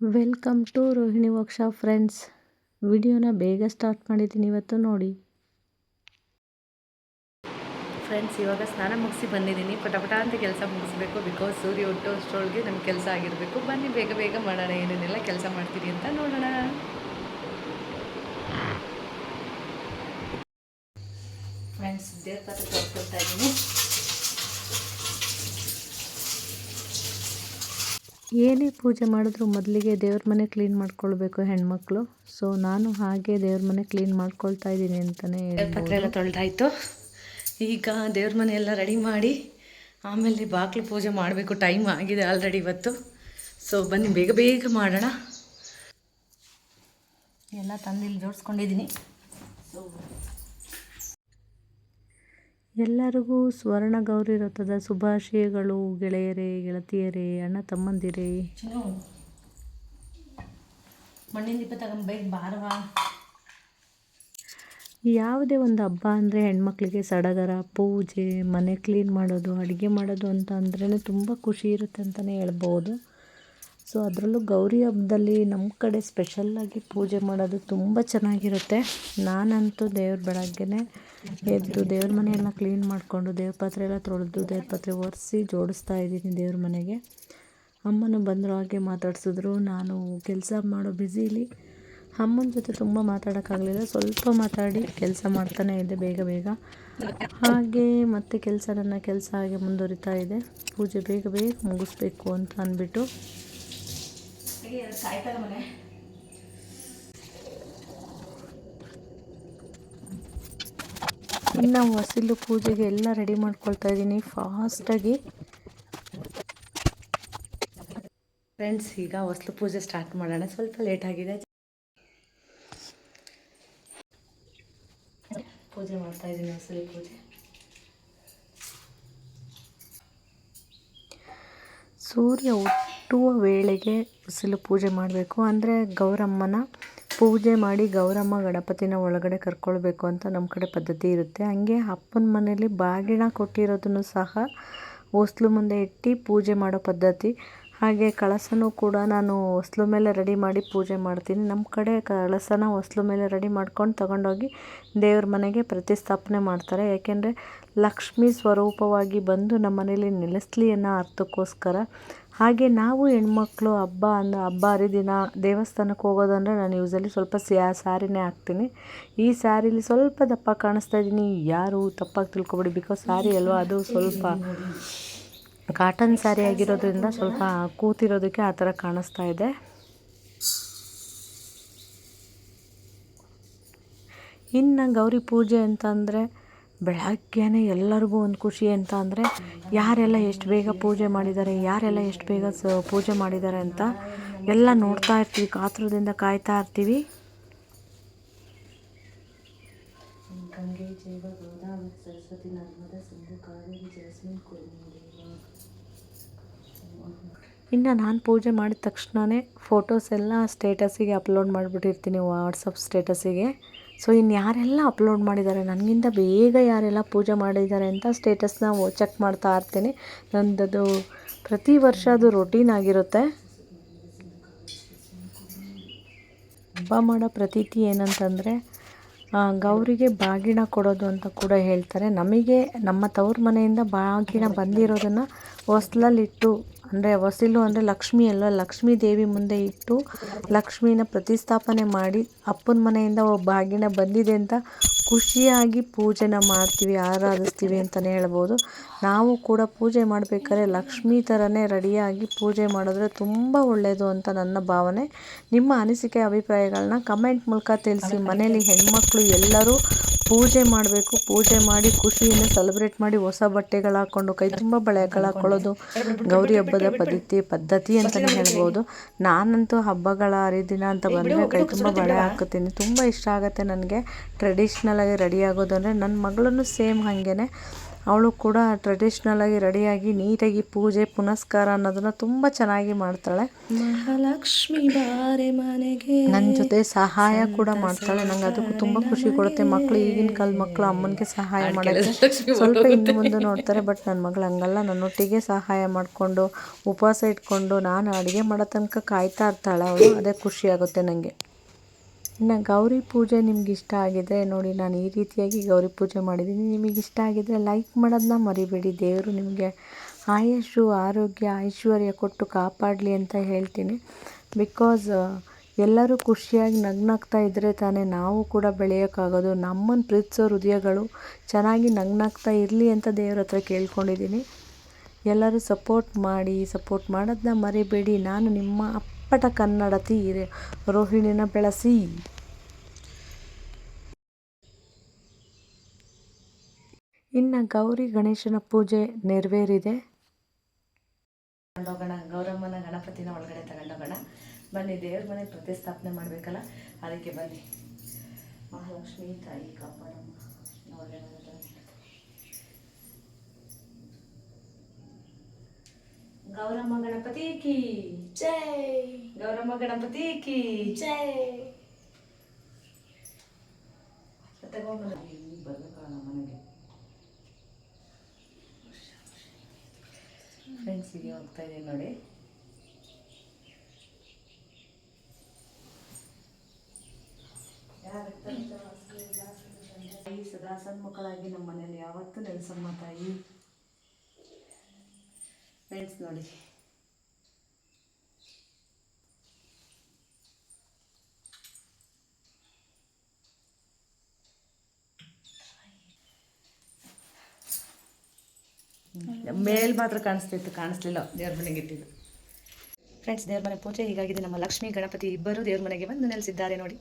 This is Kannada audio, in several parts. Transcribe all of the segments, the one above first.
Welcome to Rohini workshop friends. ವಿಡಿಯೋನ ಬೇಗ ಸ್ಟಾರ್ಟ್ ಮಾಡಿದ್ದೀನಿ ಇವತ್ತು ನೋಡಿ. ಫ್ರೆಂಡ್ಸ್, ಇವಾಗ ಸ್ನಾನ ಮುಗಿಸಿ ಬಂದಿದ್ದೀನಿ. ಪಟಪಟ ಅಂತ ಕೆಲಸ ಮುಗಿಸ್ಬೇಕು. ಬಿಕಾಸ್ ಸೂರ್ಯ ಹುಟ್ಟೋ ಅಷ್ಟರೊಳಗೆ ನಮ್ಮ ಕೆಲಸ ಆಗಿರಬೇಕು. ಬನ್ನಿ, ಬೇಗ ಬೇಗ ಮಾಡೋಣ. ಏನೇನೆಲ್ಲ ಕೆಲಸ ಮಾಡ್ತೀನಿ ಅಂತ ನೋಡೋಣ. ಫ್ರೆಂಡ್ಸ್ ದೇವ್ರ ಪಾತ್ರ ಇದ್ದೀನಿ. ಏನೇ ಪೂಜೆ ಮಾಡಿದ್ರು ಮೊದಲಿಗೆ ದೇವ್ರ ಮನೆ ಕ್ಲೀನ್ ಮಾಡ್ಕೊಳ್ಬೇಕು ಹೆಣ್ಮಕ್ಳು. ಸೊ ನಾನು ಹಾಗೆ ದೇವ್ರ ಮನೆ ಕ್ಲೀನ್ ಮಾಡ್ಕೊಳ್ತಾ ಇದ್ದೀನಿ ಅಂತಲೇ ಪತ್ರೆ ಎಲ್ಲ ತೊಳೆದಾಯ್ತು. ಈಗ ದೇವ್ರ ಮನೆ ಎಲ್ಲ ರೆಡಿ ಮಾಡಿ ಆಮೇಲೆ ಬಾಗಿಲು ಪೂಜೆ ಮಾಡಬೇಕು. ಟೈಮ್ ಆಗಿದೆ ಆಲ್ರೆಡಿ ಇವತ್ತು. ಸೊ ಬನ್ನಿ, ಬೇಗ ಬೇಗ ಮಾಡೋಣ. ಎಲ್ಲ ತಂದಿಲ್ಲಿ ಜೋಡಿಸ್ಕೊಂಡಿದ್ದೀನಿ. ಸೊ ಎಲ್ಲರಿಗೂ ಸ್ವರ್ಣ ಗೌರಿ ವ್ರತದ ಶುಭಾಶಯಗಳು. ಗೆಳೆಯರೇ ಗೆಳತಿಯರೇ ಅಣ್ಣ ತಮ್ಮಂದಿರೇ. ಮಣ್ಣಿನ ದೀಪ ತಗೊಂಬೇಕ ಬಾರವಾ ಯಾವುದೇ ಒಂದು ಹಬ್ಬ ಅಂದರೆ ಹೆಣ್ಮಕ್ಳಿಗೆ ಸಡಗರ ಪೂಜೆ ಮನೆ ಕ್ಲೀನ್ ಮಾಡೋದು ಅಡುಗೆ ಮಾಡೋದು ಅಂತ ಅಂದ್ರೇ ತುಂಬ ಖುಷಿ ಇರುತ್ತೆ ಅಂತಲೇ ಹೇಳ್ಬೋದು. ಸೊ ಅದರಲ್ಲೂ ಗೌರಿ ಹಬ್ಬದಲ್ಲಿ ನಮ್ಮ ಕಡೆ ಸ್ಪೆಷಲ್ಲಾಗಿ ಪೂಜೆ ಮಾಡೋದು ತುಂಬ ಚೆನ್ನಾಗಿರುತ್ತೆ. ನಾನಂತೂ ದೇವ್ರ ಬೆಳಗ್ಗೆನೇ ಎದ್ದು ದೇವ್ರ ಮನೆಯೆಲ್ಲ ಕ್ಲೀನ್ ಮಾಡಿಕೊಂಡು ದೇವ್ರ ಪಾತ್ರೆ ಎಲ್ಲ ತೊಳೆದು ದೇವ್ರ ಪಾತ್ರೆ ಒರೆಸಿ ಜೋಡಿಸ್ತಾ ಇದ್ದೀನಿ ದೇವ್ರ ಮನೆಗೆ. ಅಮ್ಮನು ಬಂದರು ಹಾಗೆ ಮಾತಾಡಿಸಿದ್ರು, ನಾನು ಕೆಲಸ ಮಾಡೋ ಬ್ಯುಸಿಲಿ ಅಮ್ಮನ ಜೊತೆ ತುಂಬ ಮಾತಾಡೋಕ್ಕಾಗಲಿಲ್ಲ, ಸ್ವಲ್ಪ ಮಾತಾಡಿ ಕೆಲಸ ಮಾಡ್ತಾನೆ ಇದ್ದೆ ಬೇಗ ಬೇಗ. ಹಾಗೆ ಮತ್ತೆ ಕೆಲಸ ನನ್ನ ಕೆಲಸ ಹಾಗೆ ಮುಂದುವರಿತಾ ಇದೆ. ಪೂಜೆ ಬೇಗ ಬೇಗ ಮುಗಿಸ್ಬೇಕು ಅಂತ ಅಂದ್ಬಿಟ್ಟು. ಸಾಯ್ತಾರ ಮನೆ. ಇನ್ನು ವಸಿಲು ಪೂಜೆಗೆ ಎಲ್ಲ ರೆಡಿ ಮಾಡ್ಕೊಳ್ತಾ ಇದ್ದೀನಿ ಫಾಸ್ಟಾಗಿ ಫ್ರೆಂಡ್ಸ್ ಈಗ ಹೊಸಲು ಪೂಜೆ ಸ್ಟಾರ್ಟ್ ಮಾಡೋಣ. ಸ್ವಲ್ಪ ಲೇಟ್ ಆಗಿದೆ. ಪೂಜೆ ಮಾಡ್ತಾ ಇದ್ದೀನಿ ಹೊಸಲು ಪೂಜೆ. ಸೂರ್ಯ ಹುಟ್ಟುವ ವೇಳೆಗೆ ಉಸಿಲು ಪೂಜೆ ಮಾಡಬೇಕು. ಅಂದರೆ ಗೌರಮ್ಮನ ಪೂಜೆ ಮಾಡಿ ಗೌರಮ್ಮ ಗಣಪತಿನ ಒಳಗಡೆ ಕರ್ಕೊಳ್ಬೇಕು ಅಂತ ನಮ್ಮ ಕಡೆ ಪದ್ಧತಿ ಇರುತ್ತೆ. ಹಂಗೆ ಅಪ್ಪನ ಮನೇಲಿ ಬಾಗಿಣ ಕೊಟ್ಟಿರೋದನ್ನು ಸಹ ಹೊಸ್ಲು ಮುಂದೆ ಇಟ್ಟು ಪೂಜೆ ಮಾಡೋ ಪದ್ಧತಿ. ಹಾಗೆ ಕಳಸನೂ ಕೂಡ ನಾನು ಹೊಸ್ಲು ಮೇಲೆ ರೆಡಿ ಮಾಡಿ ಪೂಜೆ ಮಾಡ್ತೀನಿ. ನಮ್ಮ ಕಡೆ ಕಳಸನ ಹೊಸ್ಲು ಮೇಲೆ ರೆಡಿ ಮಾಡ್ಕೊಂಡು ತಗೊಂಡೋಗಿ ದೇವ್ರ ಮನೆಗೆ ಪ್ರತಿಸ್ಥಾಪನೆ ಮಾಡ್ತಾರೆ. ಯಾಕೆಂದರೆ ಲಕ್ಷ್ಮೀ ಸ್ವರೂಪವಾಗಿ ಬಂದು ನಮ್ಮ ಮನೇಲಿ ನೆಲೆಸ್ಲಿ ಅನ್ನೋ ಅರ್ಥಕ್ಕೋಸ್ಕರ ಹಾಗೆ ನಾವು ಹೆಣ್ಮಕ್ಳು, ಹಬ್ಬ ಅಂದ, ಹಬ್ಬ ಹರಿದಿನ ದೇವಸ್ಥಾನಕ್ಕೆ ಹೋಗೋದಂದರೆ ನಾನು ಯೂಸಲಿ ಸ್ವಲ್ಪ ಸ್ಯಾ, ಸ್ಯಾರಿನೇ ಹಾಕ್ತೀನಿ. ಈ ಸ್ಯಾರಿಲಿ ಸ್ವಲ್ಪ ದಪ್ಪ ಕಾಣಿಸ್ತಾ ಇದ್ದೀನಿ. ಯಾರು ತಪ್ಪಾಗಿ ತಿಳ್ಕೊಬೇಡಿ. ಬಿಕಾಸ್ ಸ್ಯಾರಿ ಅಲ್ವಾ? ಅದು ಸ್ವಲ್ಪ ಕಾಟನ್ ಸ್ಯಾರಿ ಆಗಿರೋದ್ರಿಂದ ಸ್ವಲ್ಪ ಕೂತಿರೋದಕ್ಕೆ ಆ ಥರ ಕಾಣಿಸ್ತಾ ಇದೆ. ಇನ್ನು ಗೌರಿ ಪೂಜೆ ಅಂತಂದರೆ ಬೆಳಗ್ಗೆನೇ ಎಲ್ಲರಿಗೂ ಒಂದು ಖುಷಿ ಅಂತ ಅಂದರೆ ಯಾರೆಲ್ಲ ಎಷ್ಟು ಬೇಗ ಪೂಜೆ ಮಾಡಿದ್ದಾರೆ ಯಾರೆಲ್ಲ ಎಷ್ಟು ಬೇಗ ಸ ಪೂಜೆ ಮಾಡಿದ್ದಾರೆ ಅಂತ ಎಲ್ಲ ನೋಡ್ತಾ ಇರ್ತೀವಿ ಕಾತುರದಿಂದ ಕಾಯ್ತಾ ಇರ್ತೀವಿ. ಗಂಗೆ ಜೈವ ಗೋದಾವರಿ ಸರಸ್ವತಿ ನರ್ಮದಾ ಸಿಂಧು ಕಾವೇರಿ ಜಲಸ್ಮಿನ್ ಇನ್ನು ನಾನು ಪೂಜೆ ಮಾಡಿದ ತಕ್ಷಣವೇ ಫೋಟೋಸ್ ಎಲ್ಲ ಸ್ಟೇಟಸಿಗೆ ಅಪ್ಲೋಡ್ ಮಾಡಿಬಿಟ್ಟಿರ್ತೀನಿ ವಾಟ್ಸಪ್ ಸ್ಟೇಟಸಿಗೆ ಸೊ ಇನ್ನು ಯಾರೆಲ್ಲ ಅಪ್ಲೋಡ್ ಮಾಡಿದ್ದಾರೆ, ನನಗಿಂತ ಬೇಗ ಯಾರೆಲ್ಲ ಪೂಜೆ ಮಾಡಿದ್ದಾರೆ ಅಂತ ಸ್ಟೇಟಸ್ನ ಚೆಕ್ ಮಾಡ್ತಾ ಇರ್ತೀನಿ. ನಂದದು ಪ್ರತಿ ವರ್ಷ ಅದು ರೊಟೀನ್ ಆಗಿರುತ್ತೆ. ಹಬ್ಬ ಮಾಡೋ ಪ್ರತೀತಿ ಏನಂತಂದರೆ ಗೌರಿಗೆ ಬಾಗಿಣ ಕೊಡೋದು ಅಂತ ಕೂಡ ಹೇಳ್ತಾರೆ. ನಮಗೆ ನಮ್ಮ ತವ್ರ ಮನೆಯಿಂದ ಬಾಗಿಣ ಬಂದಿರೋದನ್ನು ಹೊಸ್ಲಲ್ಲಿಟ್ಟು ಅಂದರೆ ವಸಿಲು ಅಂದರೆ ಲಕ್ಷ್ಮಿ ಅಲ್ವ? ಲಕ್ಷ್ಮೀ ದೇವಿ ಮುಂದೆ ಇಟ್ಟು ಲಕ್ಷ್ಮೀನ ಪ್ರತಿಸ್ಥಾಪನೆ ಮಾಡಿ ಅಪ್ಪನ ಮನೆಯಿಂದ ಒಬ್ಬ ಬಾಗಿನ ಬಂದಿದೆ ಅಂತ ಖುಷಿಯಾಗಿ ಪೂಜೆನ ಮಾಡ್ತೀವಿ, ಆರಾಧಿಸ್ತೀವಿ ಅಂತಲೇ ಹೇಳ್ಬೋದು. ನಾವು ಕೂಡ ಪೂಜೆ ಮಾಡಬೇಕಾದ್ರೆ ಲಕ್ಷ್ಮೀ ಥರನೇ ರೆಡಿಯಾಗಿ ಪೂಜೆ ಮಾಡಿದ್ರೆ ತುಂಬ ಒಳ್ಳೆಯದು ಅಂತ ನನ್ನ ಭಾವನೆ. ನಿಮ್ಮ ಅನಿಸಿಕೆ ಅಭಿಪ್ರಾಯಗಳನ್ನ ಕಮೆಂಟ್ ಮೂಲಕ ತಿಳಿಸಿ. ಮನೆಯಲ್ಲಿ ಹೆಣ್ಮಕ್ಳು ಎಲ್ಲರೂ ಪೂಜೆ ಮಾಡಬೇಕು, ಪೂಜೆ ಮಾಡಿ ಖುಷಿಯಿಂದ ಸೆಲೆಬ್ರೇಟ್ ಮಾಡಿ ಹೊಸ ಬಟ್ಟೆಗಳು ಹಾಕ್ಕೊಂಡು ಕೈ ತುಂಬ ಬಳೆಗಳು ಹಾಕ್ಕೊಳ್ಳೋದು ಗೌರಿ ಹಬ್ಬದ ಪದ್ಧತಿ ಪದ್ಧತಿ ಅಂತಲೇ ಹೇಳ್ಬೋದು. ನಾನಂತೂ ಹಬ್ಬಗಳ ಹರಿದಿನ ಅಂತ ಬಂದರೆ ಕೈ ತುಂಬ ಬಳೆ ಹಾಕುತ್ತೀನಿ. ತುಂಬ ಇಷ್ಟ ಆಗುತ್ತೆ ನನಗೆ. ಟ್ರೆಡಿಷ್ನಲಾಗಿ ರೆಡಿ ಆಗೋದು ಅಂದರೆ ನನ್ನ ಮಗಳೂ ಸೇಮ್ ಹಾಗೇ ಅವಳು ಕೂಡ ಟ್ರೆಡಿಷ್ನಲಾಗಿ ರೆಡಿಯಾಗಿ ನೀಟಾಗಿ ಪೂಜೆ ಪುನಸ್ಕಾರ ಅನ್ನೋದನ್ನ ತುಂಬ ಚೆನ್ನಾಗಿ ಮಾಡ್ತಾಳೆ. ಮಹಾಲಕ್ಷ್ಮಿ ಬಾರೆ ಮನೆಗೆ ನನ್ನ ಜೊತೆ ಸಹಾಯ ಕೂಡ ಮಾಡ್ತಾಳೆ. ನಂಗೆ ಅದಕ್ಕೂ ತುಂಬ ಖುಷಿ ಕೊಡುತ್ತೆ. ಮಕ್ಕಳು ಈಗಿನ ಕಾಲದ ಮಕ್ಕಳು ಅಮ್ಮನಿಗೆ ಸಹಾಯ ಮಾಡೋಕ್ಕೆ ಸ್ವಲ್ಪ ಹಿಂದೆ ಮುಂದೆ ನೋಡ್ತಾರೆ. ಬಟ್ ನನ್ನ ಮಗಳು ಹಂಗಲ್ಲ. ನನ್ನೊಟ್ಟಿಗೆ ಸಹಾಯ ಮಾಡಿಕೊಂಡು ಉಪವಾಸ ಇಟ್ಕೊಂಡು ನಾನು ಅಡುಗೆ ಮಾಡೋ ತನಕ ಕಾಯ್ತಾ ಇರ್ತಾಳೆ ಅವಳು. ಅದೇ ಖುಷಿ ಆಗುತ್ತೆ ನನಗೆ ಇನ್ನು ಗೌರಿ ಪೂಜೆ ನಿಮ್ಗೆ ಇಷ್ಟ ಆಗಿದ್ರೆ ನೋಡಿ ನಾನು ಈ ರೀತಿಯಾಗಿ ಗೌರಿ ಪೂಜೆ ಮಾಡಿದ್ದೀನಿ. ನಿಮಗೆ ಇಷ್ಟ ಆಗಿದ್ರೆ ಲೈಕ್ ಮಾಡೋದನ್ನ ಮರಿಬೇಡಿ. ದೇವರು ನಿಮಗೆ ಆಯಸ್ಸು, ಆರೋಗ್ಯ, ಐಶ್ವರ್ಯ ಕೊಟ್ಟು ಕಾಪಾಡಲಿ ಅಂತ ಹೇಳ್ತೀನಿ. ಬಿಕಾಸ್ ಎಲ್ಲರೂ ಖುಷಿಯಾಗಿ ನಗ್ನಾಗ್ತಾ ಇದ್ದರೆ ತಾನೇ ನಾವು ಕೂಡ ಬೆಳೆಯೋಕ್ಕಾಗೋದು. ನಮ್ಮನ್ನು ಪ್ರೀತಿಸೋ ಹೃದಯಗಳು ಚೆನ್ನಾಗಿ ನಗ್ನಾಗ್ತಾ ಇರಲಿ ಅಂತ ದೇವ್ರ ಹತ್ರ ಕೇಳ್ಕೊಂಡಿದ್ದೀನಿ. ಎಲ್ಲರೂ ಸಪೋರ್ಟ್ ಮಾಡಿ ಸಪೋರ್ಟ್ ಮಾಡೋದನ್ನ ಮರಿಬೇಡಿ. ನಾನು ನಿಮ್ಮ ಅಪ್ಪಟ ಕನ್ನಡತಿ ತೀರೆ ರೋಹಿಣಿನ ಬೆಳೆಸಿ. ಇನ್ನು ಗೌರಿ ಗಣೇಶನ ಪೂಜೆ ನೆರವೇರಿದೆ. ತಗೊಂಡೋಗೋಣ, ಗೌರಮ್ಮನ ಗಣಪತಿನ ಒಳಗಡೆ ತಗೊಂಡೋಗೋಣ. ಬನ್ನಿ, ದೇವ್ರ ಮನೆ ಪ್ರತಿಷ್ಠಾಪನೆ ಮಾಡಬೇಕಲ್ಲ, ಅದಕ್ಕೆ ಬನ್ನಿ. ಮಹಾಲಕ್ಷ್ಮಿ ತಾಯಿ ಕಾಪಾಡಮ್ಮ ಗೌರಮ್ಮ ಗಣಪತಿ ಕಿ ಜೈ! ಗೌರಮ್ಮ ಗಣಪತಿ ಕಿ ಫ್ರೆಂಡ್ಸಿಗೆ ಹೋಗ್ತಾ ಇದೀನಿ ನೋಡಿ. ತಾಯಿ ಸದಾ ಮಕ್ಕಳಾಗಿ ನಮ್ಮ ಮನೇಲಿ ಯಾವತ್ತೂ ನೆಲೆಸಮ್ಮ ತಾಯಿ. ಫ್ರೆಂಡ್ಸ್ ನೋಡಿ. ಮೇಲ್ ಮಾತ್ರ ಕಾಣಿಸ್ತಿತ್ತು, ಕಾಣಿಸ್ಲಿಲ್ಲ. ದೇವ್ರ ಮನೆಗೆ ಇಟ್ಟಿದ್ದು. ಫ್ರೆಂಡ್ಸ್ ದೇವ್ರ ಮನೆ ಪೂಜೆ, ಹೀಗಾಗಿದೆ ನಮ್ಮ ಲಕ್ಷ್ಮಿ, ಗಣಪತಿ ಇಬ್ಬರು ದೇವ್ರ ಮನೆಗೆ ಬಂದು ನೆಲೆಸಿದ್ದಾರೆ ನೋಡಿ.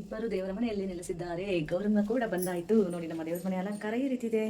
ಇಬ್ಬರು ದೇವರ ಮನೆಯಲ್ಲಿ ನೆಲೆಸಿದ್ದಾರೆ. ಗೌರಮ್ಮ ಕೂಡ ಬಂದಾಯ್ತು. ನೋಡಿ, ನಮ್ಮ ದೇವರ ಮನೆ ಅಲಂಕಾರ ಈ ರೀತಿ ಇದೆ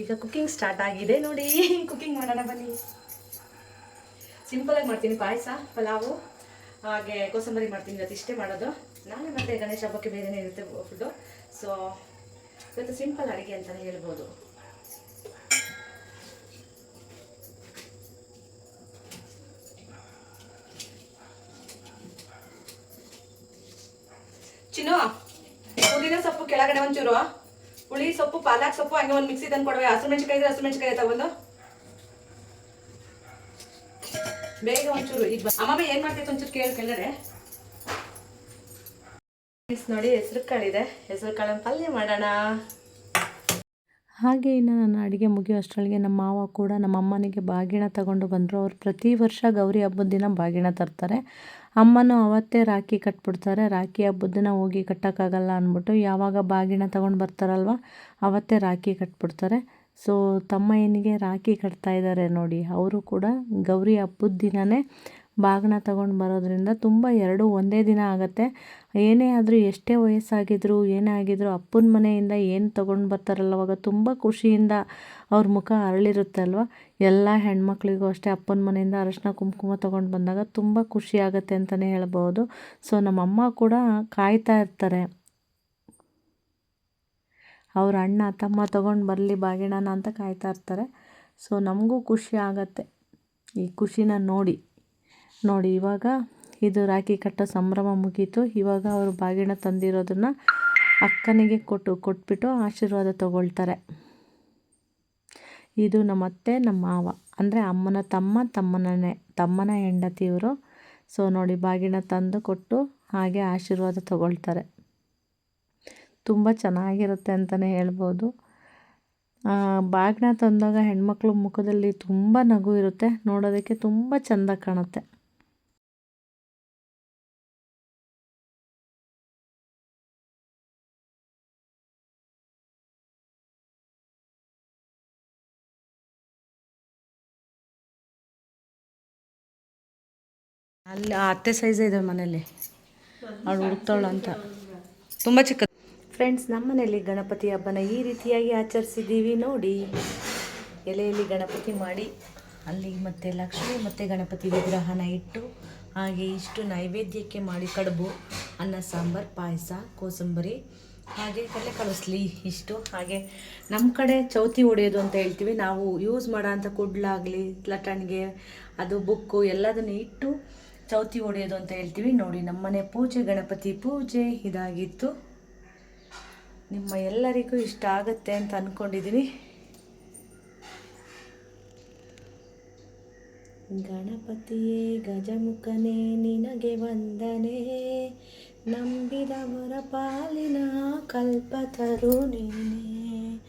ಈಗ ಕುಕಿಂಗ್ ಸ್ಟಾರ್ಟ್ ಆಗಿದೆ ನೋಡಿ. ಕುಕಿಂಗ್ ಮಾಡೋಣ ಬನ್ನಿ. ಸಿಂಪಲ್ ಆಗಿ ಮಾಡ್ತೀನಿ ಪಾಯಸ, ಪಲಾವು, ಹಾಗೆ ಕೋಸಂಬರಿ ಮಾಡ್ತೀನಿ ಇಷ್ಟೇ ಮಾಡೋದು. ನಾಳೆ ಮತ್ತೆ ಗಣೇಶ ಹಬ್ಬಕ್ಕೆ ಬೇರೆನೇ ಇರುತ್ತೆ ಫುಡ್ಡು ಸೊ ಇವತ್ತು ಸಿಂಪಲ್ ಅಡುಗೆ ಅಂತಲೇ ಹೇಳ್ಬೋದು. ಚಿನ್ನು ಪುದೀನ ಸೊಪ್ಪು ಕೆಳಗಡೆ ಒಂಚೂರು. ಹುಳಿ ಸೊಪ್ಪು, ಪಾಲಕ್ ಸೊಪ್ಪು, ಹಂಗೆ ಒಂದು ಮಿಕ್ಸಿ ತಂದು ಕೊಡುವೆ. ಹಸಿರು ಮೆಣಸಿಕಾಯಿ ಇದ್ರೆ ಮೆಣಸಿಕಾಯಿ ತಗೊಂಡು. ಬೇಗ ಒಂಚೂರು, ಈಗ ಅಮ್ಮ ಏನ್ ಮಾಡ್ತೈತೆ ಒಂಚೂರು ಕೇಳಿ, ಕೆಳಗಡೆ. ನೋಡಿ, ಹೆಸರು ಕಾಳಿದೆ. ಹೆಸರು ಕಾಳನ್ನ ಪಲ್ಯ ಮಾಡೋಣ. ಹಾಗೆ ಇನ್ನು ನನ್ನ ಅಡುಗೆ ಮುಗಿಯೋ ಅಷ್ಟರೊಳಗೆ ನಮ್ಮ ಮಾವ ಕೂಡ ನಮ್ಮ ಅಮ್ಮನಿಗೆ ಬಾಗಿಣ ತಗೊಂಡು ಬಂದರು. ಅವ್ರು ಪ್ರತಿ ವರ್ಷ ಗೌರಿ ಹಬ್ಬದ ದಿನ ಬಾಗಿಣ ತರ್ತಾರೆ. ಅಮ್ಮನೂ ಅವತ್ತೇ ರಾಖಿ ಕಟ್ಬಿಡ್ತಾರೆ. ರಾಖಿ ಹಬ್ಬದ ದಿನ ಹೋಗಿ ಕಟ್ಟೋಕ್ಕಾಗಲ್ಲ ಅಂದ್ಬಿಟ್ಟು ಯಾವಾಗ ಬಾಗಿಣ ತಗೊಂಡು ಬರ್ತಾರಲ್ವ, ಅವತ್ತೇ ರಾಖಿ ಕಟ್ಬಿಡ್ತಾರೆ. ಸೊ ತಮ್ಮ ಏನಿಗೆ ರಾಖಿ ಕಟ್ತಾ ಇದ್ದಾರೆ ನೋಡಿ, ಅವರು ಕೂಡ ಗೌರಿ ಹಬ್ಬದ ದಿನವೇ ಬಾಗಿಣ ತಗೊಂಡು ಬರೋದ್ರಿಂದ ತುಂಬ ಎರಡು ಒಂದೇ ದಿನ ಆಗುತ್ತೆ. ಏನೇ ಆದರೂ ಎಷ್ಟೇ ವಯಸ್ಸಾಗಿದ್ದರೂ ಏನೇ ಆಗಿದ್ದರೂ ಅಪ್ಪನ ಮನೆಯಿಂದ ಏನು ತೊಗೊಂಡು ಬರ್ತಾರಲ್ಲ ಅವಾಗ ತುಂಬ ಖುಷಿಯಿಂದ ಅವ್ರ ಮುಖ ಅರಳಿರುತ್ತೆ ಅಲ್ವ ಎಲ್ಲ ಹೆಣ್ಮಕ್ಳಿಗೂ ಅಷ್ಟೇ ಅಪ್ಪನ ಮನೆಯಿಂದ ಅರಶಿನ ಕುಂಕುಮ ತೊಗೊಂಡು ಬಂದಾಗ ತುಂಬ ಖುಷಿ ಆಗುತ್ತೆ ಅಂತಲೇ ಹೇಳ್ಬೋದು. ಸೊ, ನಮ್ಮಮ್ಮ ಕೂಡ ಕಾಯ್ತಾ ಇರ್ತಾರೆ. ಅವ್ರ ಅಣ್ಣ, ತಮ್ಮ ತೊಗೊಂಡು ಬರಲಿ, ಬಾಗಿಣನ ಅಂತ ಕಾಯ್ತಾ ಇರ್ತಾರೆ. ಸೊ, ನಮಗೂ ಖುಷಿ ಆಗತ್ತೆ. ಈ ಖುಷಿನ ನೋಡಿ ನೋಡಿ ಇವಾಗ ಇದು ರಾಖಿ ಕಟ್ಟೋ ಸಂಭ್ರಮ ಮುಗೀತು. ಇವಾಗ ಅವರು ಬಾಗಿಣ ತಂದಿರೋದನ್ನು ಅಕ್ಕನಿಗೆ ಕೊಟ್ಟು, ಕೊಟ್ಬಿಟ್ಟು ಆಶೀರ್ವಾದ ತಗೊಳ್ತಾರೆ. ಇದು ನಮ್ಮ ಅತ್ತೆ ನಮ್ಮ ಮಾವ. ಅಂದರೆ ಅಮ್ಮನ ತಮ್ಮ ತಮ್ಮನೇ ತಮ್ಮನ ಹೆಂಡತಿ ಇವರು ಸೊ ನೋಡಿ, ಬಾಗಿಣ ತಂದು ಕೊಟ್ಟು ಹಾಗೆ ಆಶೀರ್ವಾದ ತಗೊಳ್ತಾರೆ. ತುಂಬ ಚೆನ್ನಾಗಿರುತ್ತೆ ಅಂತಲೇ ಹೇಳ್ಬೋದು. ಬಾಗಿಣ ತಂದಾಗ ಹೆಣ್ಮಕ್ಳು ಮುಖದಲ್ಲಿ ತುಂಬ ನಗು ಇರುತ್ತೆ. ನೋಡೋದಕ್ಕೆ ತುಂಬ ಚೆಂದ ಕಾಣುತ್ತೆ. ಅಲ್ಲಿ, ಅತ್ತೆ ಸೈಜ್ ಇದೆ ಮನೇಲಿ ಅವಳು ಹುಡುಕ್ತಾಳು ಅಂತ. ತುಂಬ ಚಿಕ್ಕ ಫ್ರೆಂಡ್ಸ್ ನಮ್ಮನೇಲಿ ಗಣಪತಿ ಹಬ್ಬನ ಈ ರೀತಿಯಾಗಿ ಆಚರಿಸಿದ್ದೀವಿ ನೋಡಿ. ಎಲೆಯಲ್ಲಿ ಗಣಪತಿ ಮಾಡಿ, ಅಲ್ಲಿ ಮತ್ತೆ ಲಕ್ಷ್ಮಿ ಮತ್ತು ಗಣಪತಿ ವಿಗ್ರಹನ ಇಟ್ಟು, ಹಾಗೆ ಇಷ್ಟು ನೈವೇದ್ಯಕ್ಕೆ ಮಾಡಿ ಕಡುಬು, ಅನ್ನ, ಸಾಂಬಾರು, ಪಾಯಸ, ಕೋಸಂಬರಿ, ಹಾಗೆ ಕಲೆ ಕಳಿಸ್ಲಿ ಇಷ್ಟು. ಹಾಗೆ ನಮ್ಮ ಕಡೆ ಚೌತಿ ಹೊಡೆಯೋದು ಅಂತ ಹೇಳ್ತೀವಿ. ನಾವು ಯೂಸ್ ಮಾಡೋ ಅಂಥ ಕುಡ್ಲಾಗಲಿ ಲಟಣಿಗೆ ಅದು ಬುಕ್ಕು ಎಲ್ಲದನ್ನು ಇಟ್ಟು ಚೌತಿ ಹೊಡೆಯೋದು ಅಂತ ಹೇಳ್ತೀವಿ. ನೋಡಿ, ನಮ್ಮನೆ ಪೂಜೆ, ಗಣಪತಿ ಪೂಜೆ ಇದಾಗಿತ್ತು. ನಿಮ್ಮ ಎಲ್ಲರಿಗೂ ಇಷ್ಟ ಆಗುತ್ತೆ ಅಂತ ಅಂದ್ಕೊಂಡಿದ್ದೀನಿ ಗಣಪತಿಯೇ, ಗಜಮುಖನೇ, ನಿನಗೆ ವಂದನೆ. ನಂಬಿದವರ ಪಾಲಿನ ಕಲ್ಪತರು ನೀನೆ.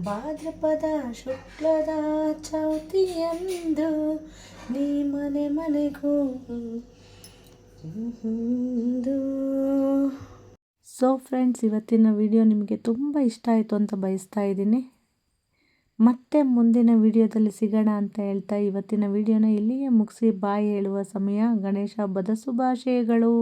ಭಾದ್ರಪದ, ಶುಕ್ಲದ ಚೌತಿಯಂದು ನೀ ಮನೆ ಮನೆಗೂ. ಸೊ ಫ್ರೆಂಡ್ಸ್ ಇವತ್ತಿನ ವಿಡಿಯೋ ನಿಮಗೆ ತುಂಬ ಇಷ್ಟ ಆಯಿತು ಅಂತ ಬಯಸ್ತಾ ಇದ್ದೀನಿ. ಮತ್ತೆ ಮುಂದಿನ ವಿಡಿಯೋದಲ್ಲಿ ಸಿಗೋಣ ಅಂತ ಹೇಳ್ತಾ ಇವತ್ತಿನ ವಿಡಿಯೋನ ಇಲ್ಲಿಯೇ ಮುಗಿಸಿ. ಬಾಯಿ ಹೇಳುವ ಸಮಯ. ಗಣೇಶ ಹಬ್ಬದ ಶುಭಾಶಯಗಳು.